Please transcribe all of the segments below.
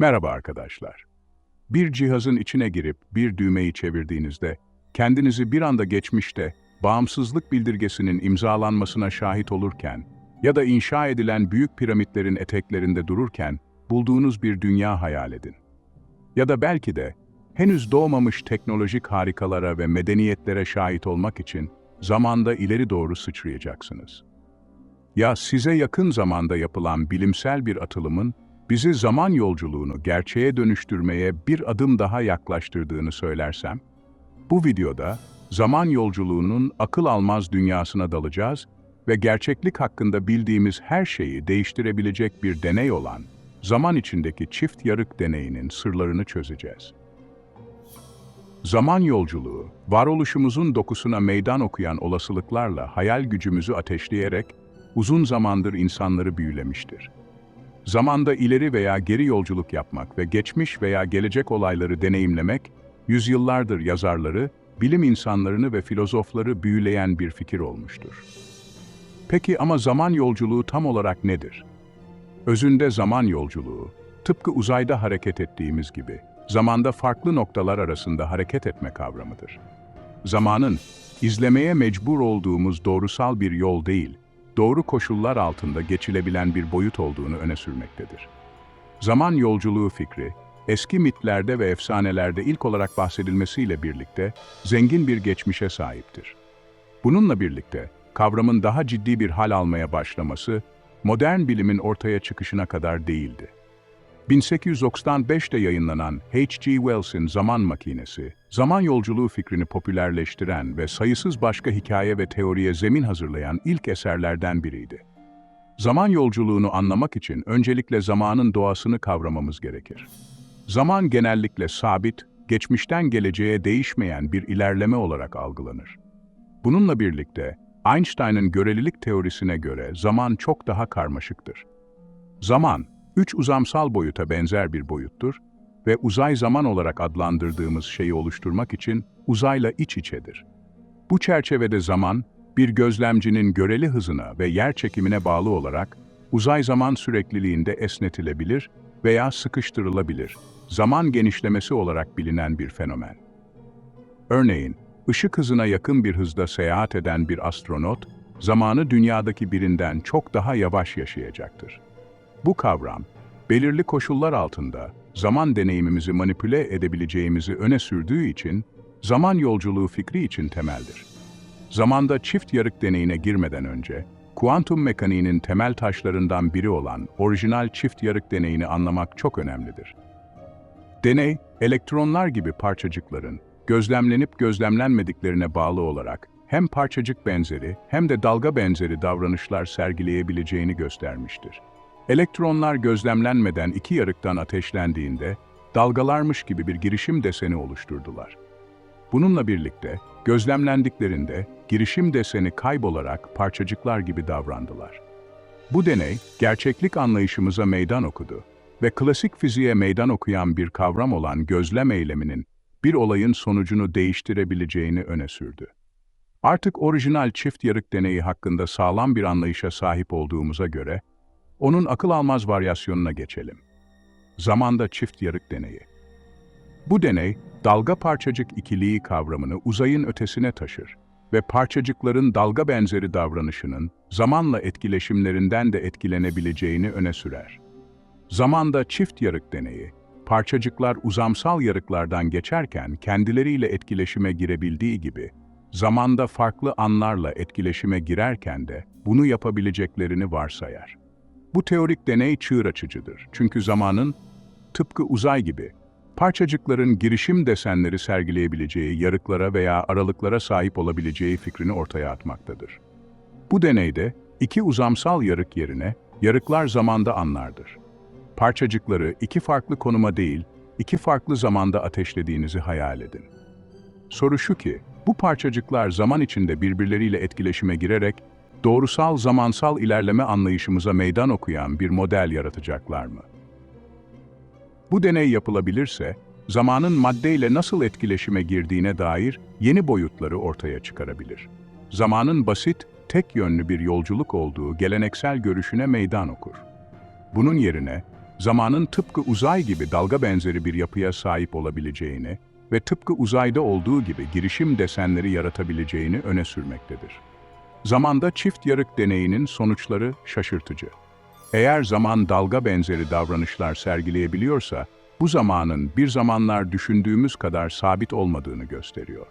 Merhaba arkadaşlar. Bir cihazın içine girip bir düğmeyi çevirdiğinizde kendinizi bir anda geçmişte bağımsızlık bildirgesinin imzalanmasına şahit olurken ya da inşa edilen büyük piramitlerin eteklerinde dururken bulduğunuz bir dünya hayal edin. Ya da belki de henüz doğmamış teknolojik harikalara ve medeniyetlere şahit olmak için zamanda ileri doğru sıçrayacaksınız. Ya size yakın zamanda yapılan bilimsel bir atılımın bizi zaman yolculuğunu gerçeğe dönüştürmeye bir adım daha yaklaştırdığını söylersem, bu videoda zaman yolculuğunun akıl almaz dünyasına dalacağız ve gerçeklik hakkında bildiğimiz her şeyi değiştirebilecek bir deney olan zaman içindeki çift yarık deneyinin sırlarını çözeceğiz. Zaman yolculuğu, varoluşumuzun dokusuna meydan okuyan olasılıklarla hayal gücümüzü ateşleyerek uzun zamandır insanları büyülemiştir. Zamanda ileri veya geri yolculuk yapmak ve geçmiş veya gelecek olayları deneyimlemek, yüzyıllardır yazarları, bilim insanlarını ve filozofları büyüleyen bir fikir olmuştur. Peki ama zaman yolculuğu tam olarak nedir? Özünde zaman yolculuğu, tıpkı uzayda hareket ettiğimiz gibi, zamanda farklı noktalar arasında hareket etme kavramıdır. Zamanın, izlemeye mecbur olduğumuz doğrusal bir yol değil, doğru koşullar altında geçilebilen bir boyut olduğunu öne sürmektedir. Zaman yolculuğu fikri, eski mitlerde ve efsanelerde ilk olarak bahsedilmesiyle birlikte zengin bir geçmişe sahiptir. Bununla birlikte kavramın daha ciddi bir hal almaya başlaması, modern bilimin ortaya çıkışına kadar değildi. 1895'te yayınlanan H.G. Wells'in Zaman Makinesi, zaman yolculuğu fikrini popülerleştiren ve sayısız başka hikaye ve teoriye zemin hazırlayan ilk eserlerden biriydi. Zaman yolculuğunu anlamak için öncelikle zamanın doğasını kavramamız gerekir. Zaman genellikle sabit, geçmişten geleceğe değişmeyen bir ilerleme olarak algılanır. Bununla birlikte Einstein'ın görelilik teorisine göre zaman çok daha karmaşıktır. Zaman, üç uzamsal boyuta benzer bir boyuttur ve uzay zaman olarak adlandırdığımız şeyi oluşturmak için uzayla iç içedir. Bu çerçevede zaman, bir gözlemcinin göreli hızına ve yer çekimine bağlı olarak uzay zaman sürekliliğinde esnetilebilir veya sıkıştırılabilir, zaman genişlemesi olarak bilinen bir fenomen. Örneğin, ışık hızına yakın bir hızda seyahat eden bir astronot, zamanı dünyadaki birinden çok daha yavaş yaşayacaktır. Bu kavram, belirli koşullar altında zaman deneyimimizi manipüle edebileceğimizi öne sürdüğü için, zaman yolculuğu fikri için temeldir. Zamanda çift yarık deneyine girmeden önce, kuantum mekaniğinin temel taşlarından biri olan orijinal çift yarık deneyini anlamak çok önemlidir. Deney, elektronlar gibi parçacıkların gözlemlenip gözlemlenmediklerine bağlı olarak hem parçacık benzeri hem de dalga benzeri davranışlar sergileyebileceğini göstermiştir. Elektronlar gözlemlenmeden iki yarıktan ateşlendiğinde dalgalarmış gibi bir girişim deseni oluşturdular. Bununla birlikte gözlemlendiklerinde girişim deseni kaybolarak parçacıklar gibi davrandılar. Bu deney gerçeklik anlayışımıza meydan okudu ve klasik fiziğe meydan okuyan bir kavram olan gözlem eyleminin bir olayın sonucunu değiştirebileceğini öne sürdü. Artık orijinal çift yarık deneyi hakkında sağlam bir anlayışa sahip olduğumuza göre, onun akıl almaz varyasyonuna geçelim. Zamanda çift yarık deneyi. Bu deney, dalga parçacık ikiliği kavramını uzayın ötesine taşır ve parçacıkların dalga benzeri davranışının zamanla etkileşimlerinden de etkilenebileceğini öne sürer. Zamanda çift yarık deneyi, parçacıklar uzamsal yarıklardan geçerken kendileriyle etkileşime girebildiği gibi, zamanda farklı anlarla etkileşime girerken de bunu yapabileceklerini varsayar. Bu teorik deney çığır açıcıdır. Çünkü zamanın, tıpkı uzay gibi, parçacıkların girişim desenleri sergileyebileceği yarıklara veya aralıklara sahip olabileceği fikrini ortaya atmaktadır. Bu deneyde iki uzamsal yarık yerine yarıklar zamanda anlardır. Parçacıkları iki farklı konuma değil, iki farklı zamanda ateşlediğinizi hayal edin. Soru şu ki, bu parçacıklar zaman içinde birbirleriyle etkileşime girerek doğrusal zamansal ilerleme anlayışımıza meydan okuyan bir model yaratacaklar mı? Bu deney yapılabilirse, zamanın maddeyle nasıl etkileşime girdiğine dair yeni boyutları ortaya çıkarabilir. Zamanın basit, tek yönlü bir yolculuk olduğu geleneksel görüşüne meydan okur. Bunun yerine, zamanın tıpkı uzay gibi dalga benzeri bir yapıya sahip olabileceğini ve tıpkı uzayda olduğu gibi girişim desenleri yaratabileceğini öne sürmektedir. Zamanda çift yarık deneyinin sonuçları şaşırtıcı. Eğer zaman dalga benzeri davranışlar sergileyebiliyorsa, bu zamanın bir zamanlar düşündüğümüz kadar sabit olmadığını gösteriyor.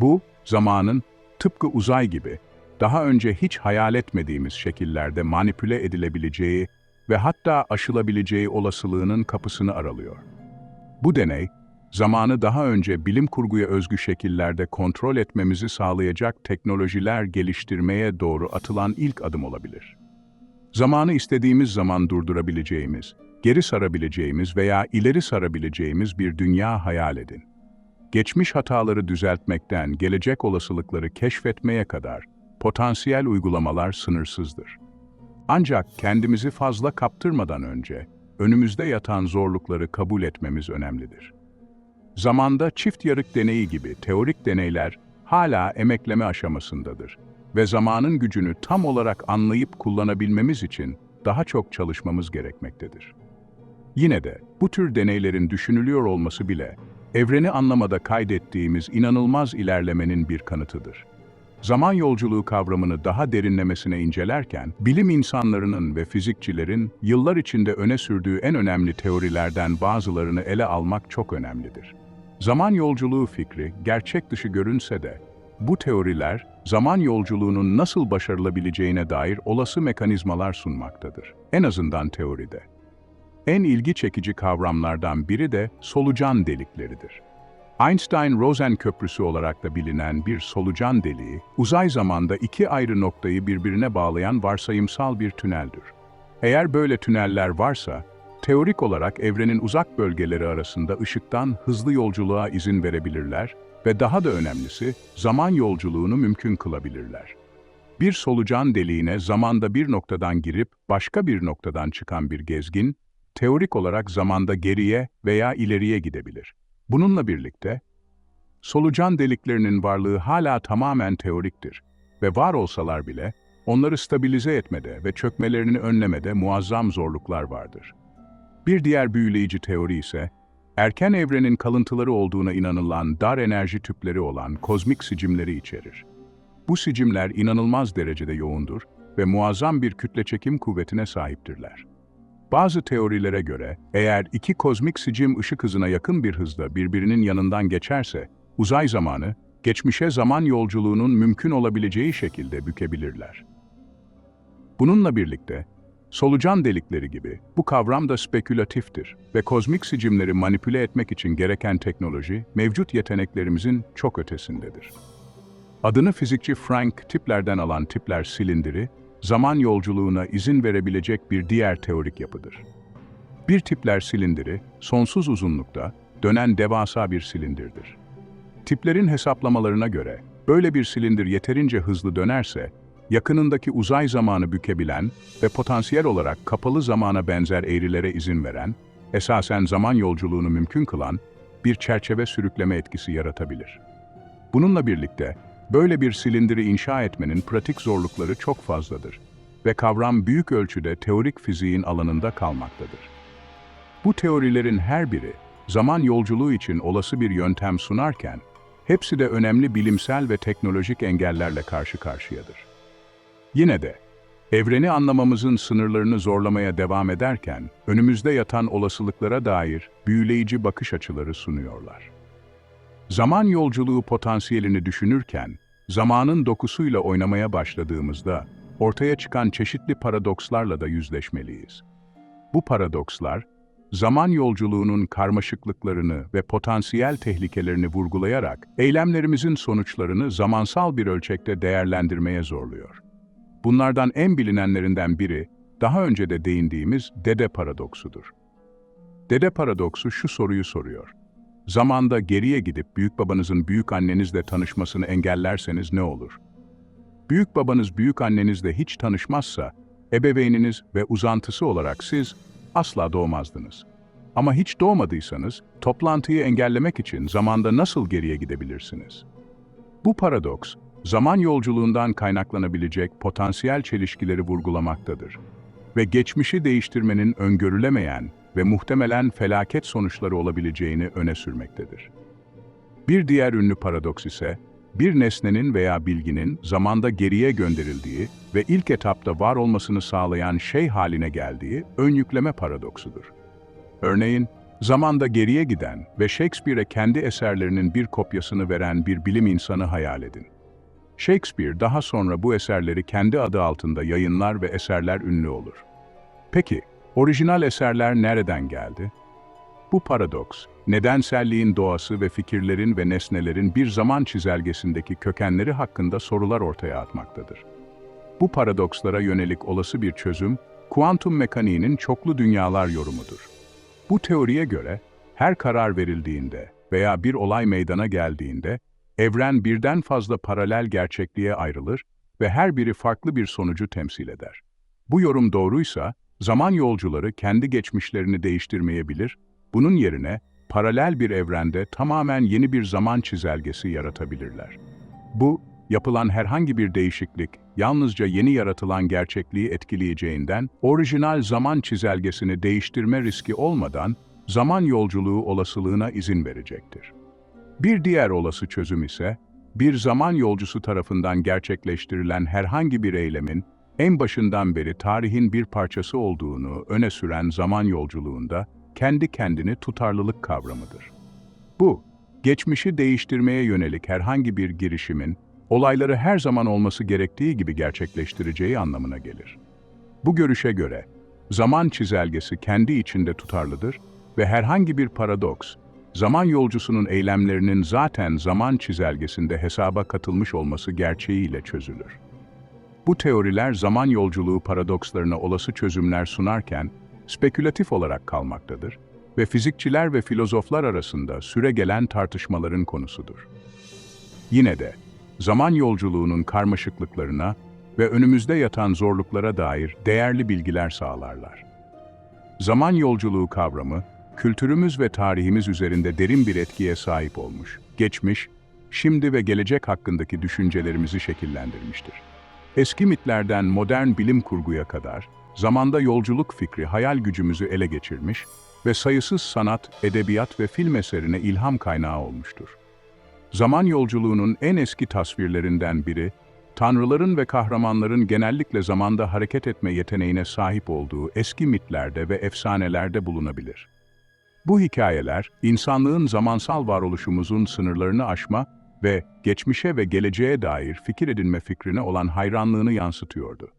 Bu, zamanın tıpkı uzay gibi daha önce hiç hayal etmediğimiz şekillerde manipüle edilebileceği ve hatta aşılabileceği olasılığının kapısını aralıyor. Bu deney, zamanı daha önce bilim kurguya özgü şekillerde kontrol etmemizi sağlayacak teknolojiler geliştirmeye doğru atılan ilk adım olabilir. Zamanı istediğimiz zaman durdurabileceğimiz, geri sarabileceğimiz veya ileri sarabileceğimiz bir dünya hayal edin. Geçmiş hataları düzeltmekten gelecek olasılıkları keşfetmeye kadar potansiyel uygulamalar sınırsızdır. Ancak kendimizi fazla kaptırmadan önce önümüzde yatan zorlukları kabul etmemiz önemlidir. Zamanda çift yarık deneyi gibi teorik deneyler hala emekleme aşamasındadır ve zamanın gücünü tam olarak anlayıp kullanabilmemiz için daha çok çalışmamız gerekmektedir. Yine de bu tür deneylerin düşünülüyor olması bile evreni anlamada kaydettiğimiz inanılmaz ilerlemenin bir kanıtıdır. Zaman yolculuğu kavramını daha derinlemesine incelerken, bilim insanlarının ve fizikçilerin yıllar içinde öne sürdüğü en önemli teorilerden bazılarını ele almak çok önemlidir. Zaman yolculuğu fikri gerçek dışı görünse de, bu teoriler zaman yolculuğunun nasıl başarılabileceğine dair olası mekanizmalar sunmaktadır. En azından teoride. En ilgi çekici kavramlardan biri de solucan delikleridir. Einstein-Rosen köprüsü olarak da bilinen bir solucan deliği, uzay zamanda iki ayrı noktayı birbirine bağlayan varsayımsal bir tüneldir. Eğer böyle tüneller varsa, teorik olarak evrenin uzak bölgeleri arasında ışıktan hızlı yolculuğa izin verebilirler ve daha da önemlisi, zaman yolculuğunu mümkün kılabilirler. Bir solucan deliğine zamanda bir noktadan girip başka bir noktadan çıkan bir gezgin, teorik olarak zamanda geriye veya ileriye gidebilir. Bununla birlikte, solucan deliklerinin varlığı hala tamamen teoriktir ve var olsalar bile onları stabilize etmede ve çökmelerini önlemede muazzam zorluklar vardır. Bir diğer büyüleyici teori ise, erken evrenin kalıntıları olduğuna inanılan dar enerji tüpleri olan kozmik sicimleri içerir. Bu sicimler inanılmaz derecede yoğundur ve muazzam bir kütle çekim kuvvetine sahiptirler. Bazı teorilere göre eğer iki kozmik sicim ışık hızına yakın bir hızda birbirinin yanından geçerse, uzay zamanı, geçmişe zaman yolculuğunun mümkün olabileceği şekilde bükebilirler. Bununla birlikte, solucan delikleri gibi bu kavram da spekülatiftir ve kozmik sicimleri manipüle etmek için gereken teknoloji mevcut yeteneklerimizin çok ötesindedir. Adını fizikçi Frank Tipler'den alan Tipler silindiri, zaman yolculuğuna izin verebilecek bir diğer teorik yapıdır. Bir tipler silindiri, sonsuz uzunlukta, dönen devasa bir silindirdir. Tiplerin hesaplamalarına göre, böyle bir silindir yeterince hızlı dönerse, yakınındaki uzay zamanı bükebilen ve potansiyel olarak kapalı zamana benzer eğrilere izin veren, esasen zaman yolculuğunu mümkün kılan bir çerçeve sürükleme etkisi yaratabilir. Bununla birlikte, Böyle bir silindiri inşa etmenin pratik zorlukları çok fazladır ve kavram büyük ölçüde teorik fiziğin alanında kalmaktadır. Bu teorilerin her biri zaman yolculuğu için olası bir yöntem sunarken, hepsi de önemli bilimsel ve teknolojik engellerle karşı karşıyadır. Yine de, evreni anlamamızın sınırlarını zorlamaya devam ederken, önümüzde yatan olasılıklara dair büyüleyici bakış açıları sunuyorlar. Zaman yolculuğu potansiyelini düşünürken, zamanın dokusuyla oynamaya başladığımızda ortaya çıkan çeşitli paradokslarla da yüzleşmeliyiz. Bu paradokslar, zaman yolculuğunun karmaşıklıklarını ve potansiyel tehlikelerini vurgulayarak eylemlerimizin sonuçlarını zamansal bir ölçekte değerlendirmeye zorluyor. Bunlardan en bilinenlerinden biri, daha önce de değindiğimiz dede paradoksudur. Dede paradoksu şu soruyu soruyor. Zamanda geriye gidip büyük babanızın büyük annenizle tanışmasını engellerseniz ne olur? Büyük babanız büyük annenizle hiç tanışmazsa, ebeveyniniz ve uzantısı olarak siz asla doğmazdınız. Ama hiç doğmadıysanız, toplantıyı engellemek için zamanda nasıl geriye gidebilirsiniz? Bu paradoks, zaman yolculuğundan kaynaklanabilecek potansiyel çelişkileri vurgulamaktadır. ve geçmişi değiştirmenin öngörülemeyen ve muhtemelen felaket sonuçları olabileceğini öne sürmektedir. Bir diğer ünlü paradoks ise, bir nesnenin veya bilginin zamanda geriye gönderildiği ve ilk etapta var olmasını sağlayan şey haline geldiği ön yükleme paradoksudur. Örneğin, zamanda geriye giden ve Shakespeare'e kendi eserlerinin bir kopyasını veren bir bilim insanı hayal edin. Shakespeare daha sonra bu eserleri kendi adı altında yayınlar ve eserler ünlü olur. Peki, orijinal eserler nereden geldi? Bu paradoks, nedenselliğin doğası ve fikirlerin ve nesnelerin bir zaman çizelgesindeki kökenleri hakkında sorular ortaya atmaktadır. Bu paradokslara yönelik olası bir çözüm, kuantum mekaniğinin çoklu dünyalar yorumudur. Bu teoriye göre, her karar verildiğinde veya bir olay meydana geldiğinde, evren birden fazla paralel gerçekliğe ayrılır ve her biri farklı bir sonucu temsil eder. Bu yorum doğruysa, zaman yolcuları kendi geçmişlerini değiştirmeyebilir, bunun yerine paralel bir evrende tamamen yeni bir zaman çizelgesi yaratabilirler. Bu, yapılan herhangi bir değişiklik yalnızca yeni yaratılan gerçekliği etkileyeceğinden, orijinal zaman çizelgesini değiştirme riski olmadan zaman yolculuğu olasılığına izin verecektir. Bir diğer olası çözüm ise, bir zaman yolcusu tarafından gerçekleştirilen herhangi bir eylemin, en başından beri tarihin bir parçası olduğunu öne süren zaman yolculuğunda, kendi kendini tutarlılık kavramıdır. Bu, geçmişi değiştirmeye yönelik herhangi bir girişimin, olayları her zaman olması gerektiği gibi gerçekleştireceği anlamına gelir. Bu görüşe göre, zaman çizelgesi kendi içinde tutarlıdır ve herhangi bir paradoks, zaman yolcusunun eylemlerinin zaten zaman çizelgesinde hesaba katılmış olması gerçeğiyle çözülür. Bu teoriler zaman yolculuğu paradokslarına olası çözümler sunarken, spekülatif olarak kalmaktadır ve fizikçiler ve filozoflar arasında süregelen tartışmaların konusudur. Yine de, zaman yolculuğunun karmaşıklıklarına ve önümüzde yatan zorluklara dair değerli bilgiler sağlarlar. Zaman yolculuğu kavramı, kültürümüz ve tarihimiz üzerinde derin bir etkiye sahip olmuş, geçmiş, şimdi ve gelecek hakkındaki düşüncelerimizi şekillendirmiştir. Eski mitlerden modern bilim kurguya kadar, zamanda yolculuk fikri hayal gücümüzü ele geçirmiş ve sayısız sanat, edebiyat ve film eserine ilham kaynağı olmuştur. Zaman yolculuğunun en eski tasvirlerinden biri, tanrıların ve kahramanların genellikle zamanda hareket etme yeteneğine sahip olduğu eski mitlerde ve efsanelerde bulunabilir. Bu hikayeler, insanlığın zamansal varoluşumuzun sınırlarını aşma ve geçmişe ve geleceğe dair fikir edinme fikrine olan hayranlığını yansıtıyordu.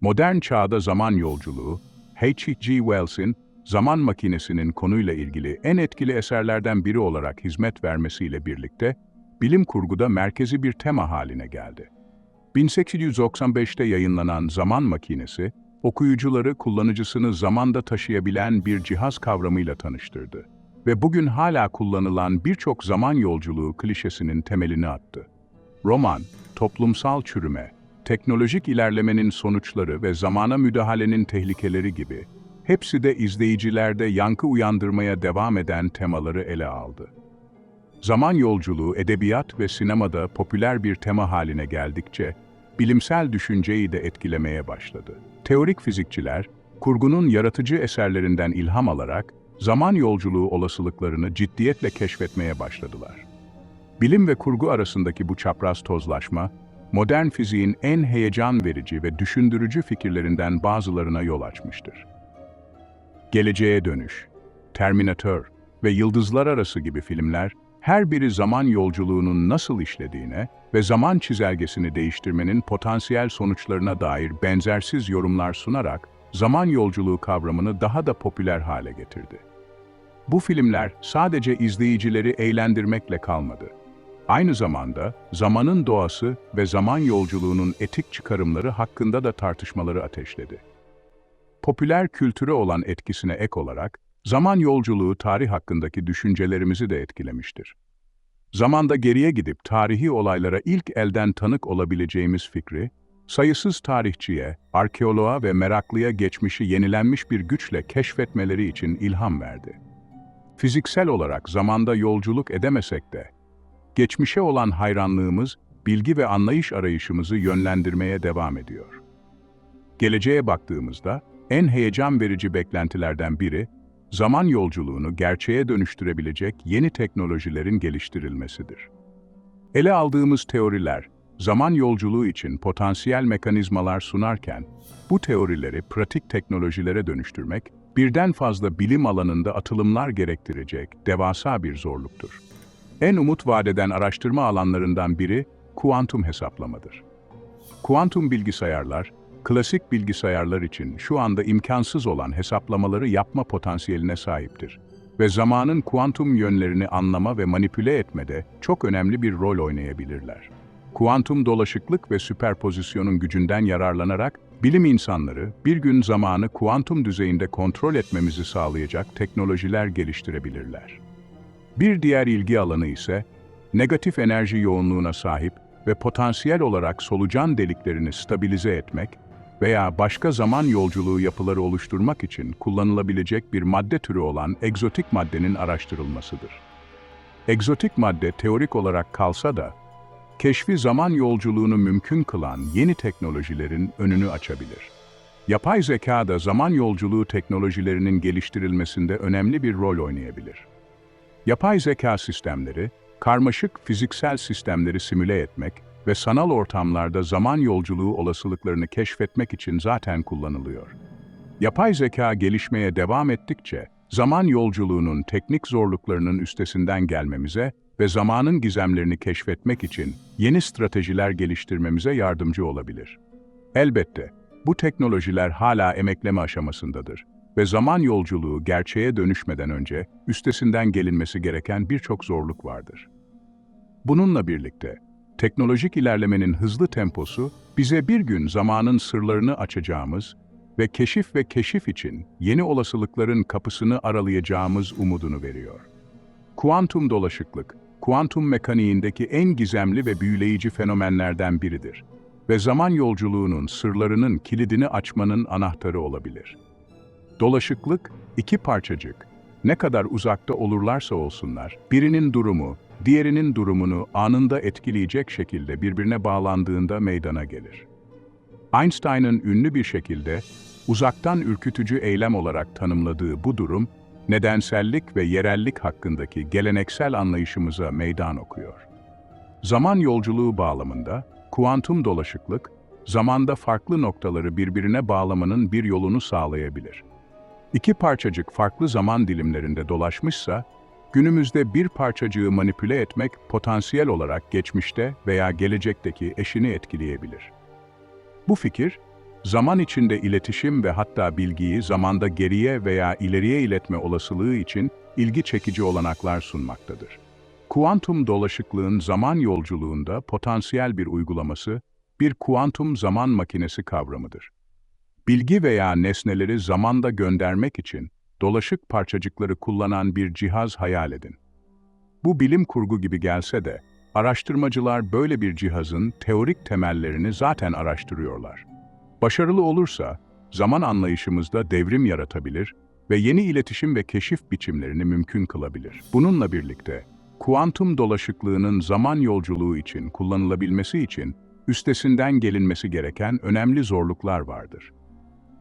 Modern çağda zaman yolculuğu, H.G. Wells'in zaman makinesinin konuyla ilgili en etkili eserlerden biri olarak hizmet vermesiyle birlikte, bilim kurguda merkezi bir tema haline geldi. 1895'te yayınlanan Zaman Makinesi, okuyucuları kullanıcısını zamanda taşıyabilen bir cihaz kavramıyla tanıştırdı ve bugün hala kullanılan birçok zaman yolculuğu klişesinin temelini attı. Roman, toplumsal çürüme, teknolojik ilerlemenin sonuçları ve zamana müdahalenin tehlikeleri gibi, hepsi de izleyicilerde yankı uyandırmaya devam eden temaları ele aldı. Zaman yolculuğu edebiyat ve sinemada popüler bir tema haline geldikçe, bilimsel düşünceyi de etkilemeye başladı. Teorik fizikçiler, kurgunun yaratıcı eserlerinden ilham alarak, zaman yolculuğu olasılıklarını ciddiyetle keşfetmeye başladılar. Bilim ve kurgu arasındaki bu çapraz tozlaşma, modern fiziğin en heyecan verici ve düşündürücü fikirlerinden bazılarına yol açmıştır. Geleceğe Dönüş, Terminator ve Yıldızlar Arası gibi filmler, her biri zaman yolculuğunun nasıl işlediğine ve zaman çizelgesini değiştirmenin potansiyel sonuçlarına dair benzersiz yorumlar sunarak zaman yolculuğu kavramını daha da popüler hale getirdi. Bu filmler sadece izleyicileri eğlendirmekle kalmadı. Aynı zamanda zamanın doğası ve zaman yolculuğunun etik çıkarımları hakkında da tartışmaları ateşledi. Popüler kültüre olan etkisine ek olarak, zaman yolculuğu tarih hakkındaki düşüncelerimizi de etkilemiştir. Zamanda geriye gidip tarihi olaylara ilk elden tanık olabileceğimiz fikri, sayısız tarihçiye, arkeoloğa ve meraklıya geçmişi yenilenmiş bir güçle keşfetmeleri için ilham verdi. Fiziksel olarak zamanda yolculuk edemesek de, geçmişe olan hayranlığımız, bilgi ve anlayış arayışımızı yönlendirmeye devam ediyor. Geleceğe baktığımızda, en heyecan verici beklentilerden biri, zaman yolculuğunu gerçeğe dönüştürebilecek yeni teknolojilerin geliştirilmesidir. Ele aldığımız teoriler, zaman yolculuğu için potansiyel mekanizmalar sunarken, bu teorileri pratik teknolojilere dönüştürmek, birden fazla bilim alanında atılımlar gerektirecek devasa bir zorluktur. En umut vadeden araştırma alanlarından biri kuantum hesaplamadır. Kuantum bilgisayarlar, klasik bilgisayarlar için şu anda imkansız olan hesaplamaları yapma potansiyeline sahiptir ve zamanın kuantum yönlerini anlama ve manipüle etmede çok önemli bir rol oynayabilirler. Kuantum dolaşıklık ve süperpozisyonun gücünden yararlanarak bilim insanları bir gün zamanı kuantum düzeyinde kontrol etmemizi sağlayacak teknolojiler geliştirebilirler. Bir diğer ilgi alanı ise negatif enerji yoğunluğuna sahip ve potansiyel olarak solucan deliklerini stabilize etmek veya başka zaman yolculuğu yapıları oluşturmak için kullanılabilecek bir madde türü olan egzotik maddenin araştırılmasıdır. Egzotik madde teorik olarak kalsa da, keşfi zaman yolculuğunu mümkün kılan yeni teknolojilerin önünü açabilir. Yapay zeka da zaman yolculuğu teknolojilerinin geliştirilmesinde önemli bir rol oynayabilir. Yapay zeka sistemleri, karmaşık fiziksel sistemleri simüle etmek ve sanal ortamlarda zaman yolculuğu olasılıklarını keşfetmek için zaten kullanılıyor. Yapay zeka gelişmeye devam ettikçe, zaman yolculuğunun teknik zorluklarının üstesinden gelmemize ve zamanın gizemlerini keşfetmek için yeni stratejiler geliştirmemize yardımcı olabilir. Elbette, bu teknolojiler hala emekleme aşamasındadır ve zaman yolculuğu gerçeğe dönüşmeden önce üstesinden gelinmesi gereken birçok zorluk vardır. Bununla birlikte, teknolojik ilerlemenin hızlı temposu bize bir gün zamanın sırlarını açacağımız ve keşif ve keşif için yeni olasılıkların kapısını aralayacağımız umudunu veriyor. Kuantum dolaşıklık, kuantum mekaniğindeki en gizemli ve büyüleyici fenomenlerden biridir ve zaman yolculuğunun sırlarının kilidini açmanın anahtarı olabilir. Dolaşıklık, iki parçacık, ne kadar uzakta olurlarsa olsunlar, birinin durumu, diğerinin durumunu anında etkileyecek şekilde birbirine bağlandığında meydana gelir. Einstein'ın ünlü bir şekilde uzaktan ürkütücü eylem olarak tanımladığı bu durum, nedensellik ve yerellik hakkındaki geleneksel anlayışımıza meydan okuyor. Zaman yolculuğu bağlamında, kuantum dolaşıklık, zamanda farklı noktaları birbirine bağlamanın bir yolunu sağlayabilir. İki parçacık farklı zaman dilimlerinde dolaşmışsa, günümüzde bir parçacığı manipüle etmek potansiyel olarak geçmişte veya gelecekteki eşini etkileyebilir. Bu fikir, zaman içinde iletişim ve hatta bilgiyi zamanda geriye veya ileriye iletme olasılığı için ilgi çekici olanaklar sunmaktadır. Kuantum dolaşıklığın zaman yolculuğunda potansiyel bir uygulaması, bir kuantum zaman makinesi kavramıdır. Bilgi veya nesneleri zamanda göndermek için dolaşık parçacıkları kullanan bir cihaz hayal edin. Bu bilim kurgu gibi gelse de, araştırmacılar böyle bir cihazın teorik temellerini zaten araştırıyorlar. Başarılı olursa, zaman anlayışımızda devrim yaratabilir ve yeni iletişim ve keşif biçimlerini mümkün kılabilir. Bununla birlikte, kuantum dolaşıklığının zaman yolculuğu için kullanılabilmesi için üstesinden gelinmesi gereken önemli zorluklar vardır.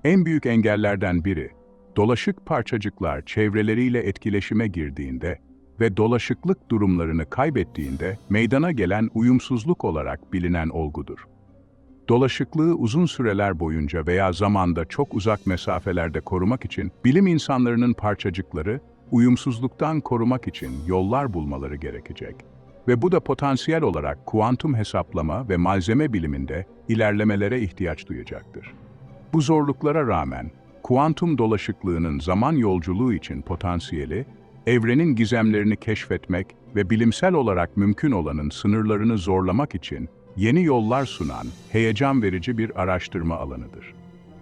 En büyük engellerden biri, dolaşık parçacıklar çevreleriyle etkileşime girdiğinde ve dolaşıklık durumlarını kaybettiğinde meydana gelen uyumsuzluk olarak bilinen olgudur. Dolaşıklığı uzun süreler boyunca veya zamanda çok uzak mesafelerde korumak için bilim insanlarının parçacıkları uyumsuzluktan korumak için yollar bulmaları gerekecek. Ve bu da potansiyel olarak kuantum hesaplama ve malzeme biliminde ilerlemelere ihtiyaç duyacaktır. Bu zorluklara rağmen kuantum dolaşıklığının zaman yolculuğu için potansiyeli, evrenin gizemlerini keşfetmek ve bilimsel olarak mümkün olanın sınırlarını zorlamak için yeni yollar sunan, heyecan verici bir araştırma alanıdır.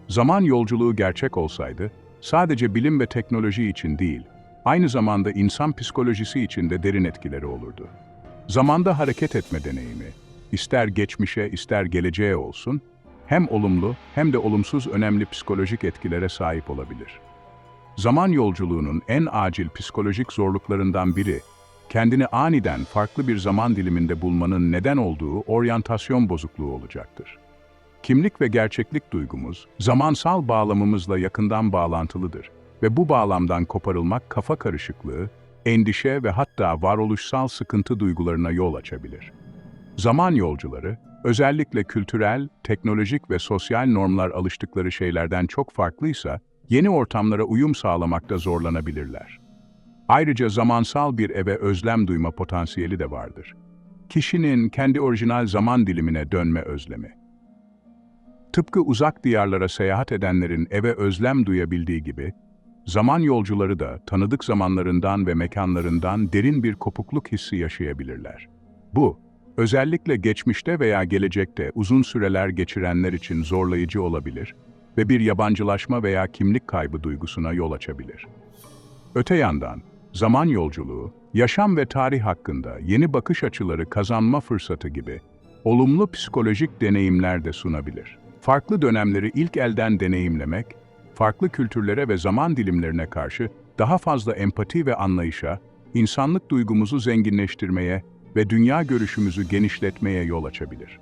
Zaman yolculuğu gerçek olsaydı, sadece bilim ve teknoloji için değil, aynı zamanda insan psikolojisi için de derin etkileri olurdu. Zamanda hareket etme deneyimi, ister geçmişe ister geleceğe olsun, hem olumlu hem de olumsuz önemli psikolojik etkilere sahip olabilir. Zaman yolculuğunun en acil psikolojik zorluklarından biri, kendini aniden farklı bir zaman diliminde bulmanın neden olduğu oryantasyon bozukluğu olacaktır. kimlik ve gerçeklik duygumuz, zamansal bağlamımızla yakından bağlantılıdır ve bu bağlamdan koparılmak kafa karışıklığı, endişe ve hatta varoluşsal sıkıntı duygularına yol açabilir. Zaman yolcuları, özellikle kültürel, teknolojik ve sosyal normlar alıştıkları şeylerden çok farklıysa, yeni ortamlara uyum sağlamakta zorlanabilirler. Ayrıca zamansal bir eve özlem duyma potansiyeli de vardır. Kişinin kendi orijinal zaman dilimine dönme özlemi. Tıpkı uzak diyarlara seyahat edenlerin eve özlem duyabildiği gibi, zaman yolcuları da tanıdık zamanlarından ve mekanlarından derin bir kopukluk hissi yaşayabilirler. Bu, özellikle geçmişte veya gelecekte uzun süreler geçirenler için zorlayıcı olabilir ve bir yabancılaşma veya kimlik kaybı duygusuna yol açabilir. Öte yandan, zaman yolculuğu, yaşam ve tarih hakkında yeni bakış açıları kazanma fırsatı gibi olumlu psikolojik deneyimler de sunabilir. Farklı dönemleri ilk elden deneyimlemek, farklı kültürlere ve zaman dilimlerine karşı daha fazla empati ve anlayışa, insanlık duygumuzu zenginleştirmeye ve dünya görüşümüzü genişletmeye yol açabilir.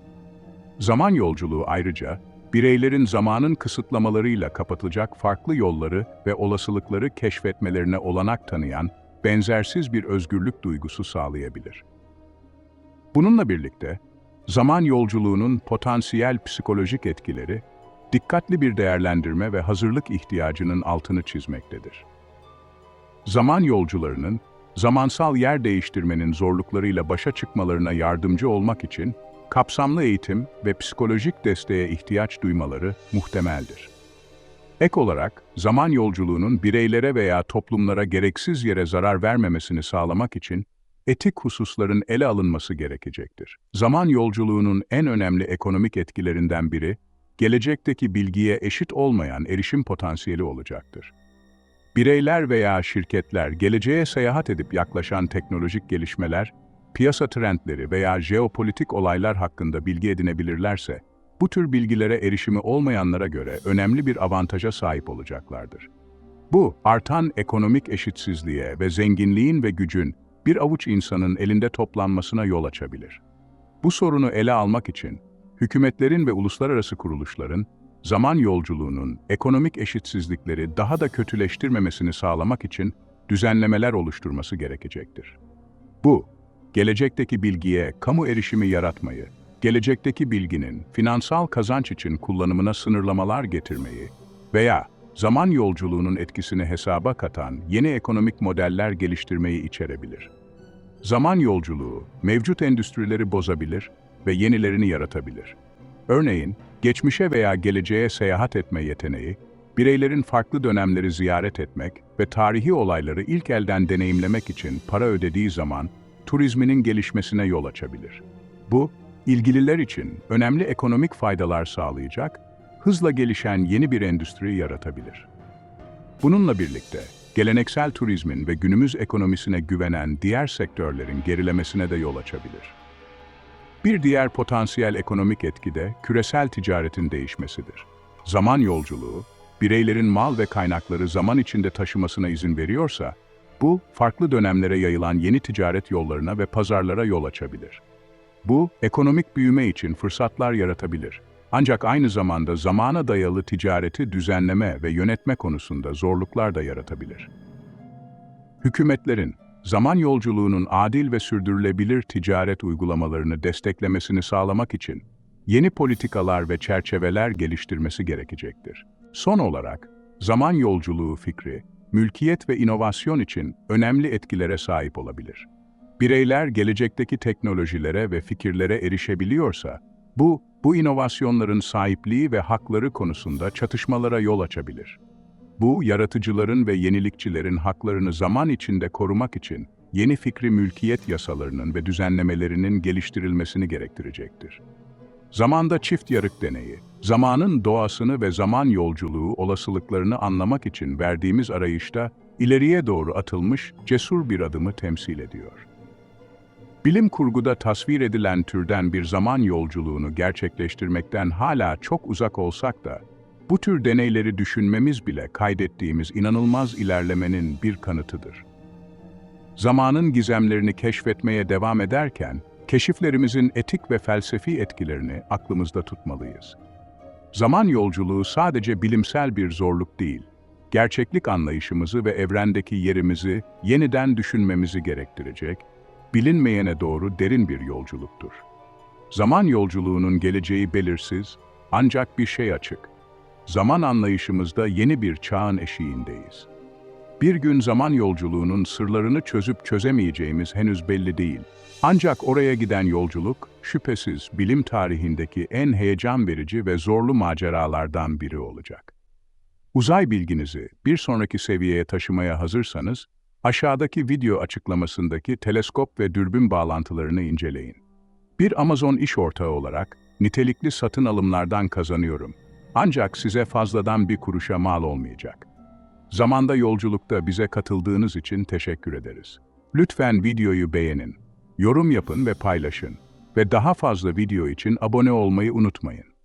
Zaman yolculuğu ayrıca, bireylerin zamanın kısıtlamalarıyla kapatılacak farklı yolları ve olasılıkları keşfetmelerine olanak tanıyan, benzersiz bir özgürlük duygusu sağlayabilir. Bununla birlikte, zaman yolculuğunun potansiyel psikolojik etkileri, dikkatli bir değerlendirme ve hazırlık ihtiyacının altını çizmektedir. Zaman yolcularının, zamansal yer değiştirmenin zorluklarıyla başa çıkmalarına yardımcı olmak için kapsamlı eğitim ve psikolojik desteğe ihtiyaç duymaları muhtemeldir. Ek olarak, zaman yolculuğunun bireylere veya toplumlara gereksiz yere zarar vermemesini sağlamak için etik hususların ele alınması gerekecektir. Zaman yolculuğunun en önemli ekonomik etkilerinden biri, gelecekteki bilgiye eşit olmayan erişim potansiyeli olacaktır. Bireyler veya şirketler geleceğe seyahat edip yaklaşan teknolojik gelişmeler, piyasa trendleri veya jeopolitik olaylar hakkında bilgi edinebilirlerse, bu tür bilgilere erişimi olmayanlara göre önemli bir avantaja sahip olacaklardır. Bu, artan ekonomik eşitsizliğe ve zenginliğin ve gücün bir avuç insanın elinde toplanmasına yol açabilir. Bu sorunu ele almak için, hükümetlerin ve uluslararası kuruluşların, zaman yolculuğunun ekonomik eşitsizlikleri daha da kötüleştirmemesini sağlamak için düzenlemeler oluşturması gerekecektir. Bu, gelecekteki bilgiye kamu erişimi yaratmayı, gelecekteki bilginin finansal kazanç için kullanımına sınırlamalar getirmeyi veya zaman yolculuğunun etkisini hesaba katan yeni ekonomik modeller geliştirmeyi içerebilir. Zaman yolculuğu mevcut endüstrileri bozabilir ve yenilerini yaratabilir. Örneğin, geçmişe veya geleceğe seyahat etme yeteneği, bireylerin farklı dönemleri ziyaret etmek ve tarihi olayları ilk elden deneyimlemek için para ödediği zaman turizminin gelişmesine yol açabilir. Bu, ilgililer için önemli ekonomik faydalar sağlayacak, hızla gelişen yeni bir endüstri yaratabilir. Bununla birlikte, geleneksel turizmin ve günümüz ekonomisine güvenen diğer sektörlerin gerilemesine de yol açabilir. Bir diğer potansiyel ekonomik etki de küresel ticaretin değişmesidir. Zaman yolculuğu, bireylerin mal ve kaynakları zaman içinde taşımasına izin veriyorsa, bu, farklı dönemlere yayılan yeni ticaret yollarına ve pazarlara yol açabilir. Bu, ekonomik büyüme için fırsatlar yaratabilir. Ancak aynı zamanda zamana dayalı ticareti düzenleme ve yönetme konusunda zorluklar da yaratabilir. Hükümetlerin, zaman yolculuğunun adil ve sürdürülebilir ticaret uygulamalarını desteklemesini sağlamak için yeni politikalar ve çerçeveler geliştirmesi gerekecektir. Son olarak, zaman yolculuğu fikri, mülkiyet ve inovasyon için önemli etkilere sahip olabilir. Bireyler gelecekteki teknolojilere ve fikirlere erişebiliyorsa, bu, bu inovasyonların sahipliği ve hakları konusunda çatışmalara yol açabilir. Bu, yaratıcıların ve yenilikçilerin haklarını zaman içinde korumak için yeni fikri mülkiyet yasalarının ve düzenlemelerinin geliştirilmesini gerektirecektir. Zamanda çift yarık deneyi, zamanın doğasını ve zaman yolculuğu olasılıklarını anlamak için verdiğimiz arayışta ileriye doğru atılmış cesur bir adımı temsil ediyor. Bilim kurguda tasvir edilen türden bir zaman yolculuğunu gerçekleştirmekten hala çok uzak olsak da, bu tür deneyleri düşünmemiz bile kaydettiğimiz inanılmaz ilerlemenin bir kanıtıdır. Zamanın gizemlerini keşfetmeye devam ederken, keşiflerimizin etik ve felsefi etkilerini aklımızda tutmalıyız. Zaman yolculuğu sadece bilimsel bir zorluk değil, gerçeklik anlayışımızı ve evrendeki yerimizi yeniden düşünmemizi gerektirecek, bilinmeyene doğru derin bir yolculuktur. Zaman yolculuğunun geleceği belirsiz, ancak bir şey açık. Zaman anlayışımızda yeni bir çağın eşiğindeyiz. Bir gün zaman yolculuğunun sırlarını çözüp çözemeyeceğimiz henüz belli değil. Ancak oraya giden yolculuk, şüphesiz bilim tarihindeki en heyecan verici ve zorlu maceralardan biri olacak. Uzay bilginizi bir sonraki seviyeye taşımaya hazırsanız, aşağıdaki video açıklamasındaki teleskop ve dürbün bağlantılarını inceleyin. Bir Amazon iş ortağı olarak nitelikli satın alımlardan kazanıyorum. Ancak size fazladan bir kuruşa mal olmayacak. Zamanda yolculukta bize katıldığınız için teşekkür ederiz. Lütfen videoyu beğenin, yorum yapın ve paylaşın ve daha fazla video için abone olmayı unutmayın.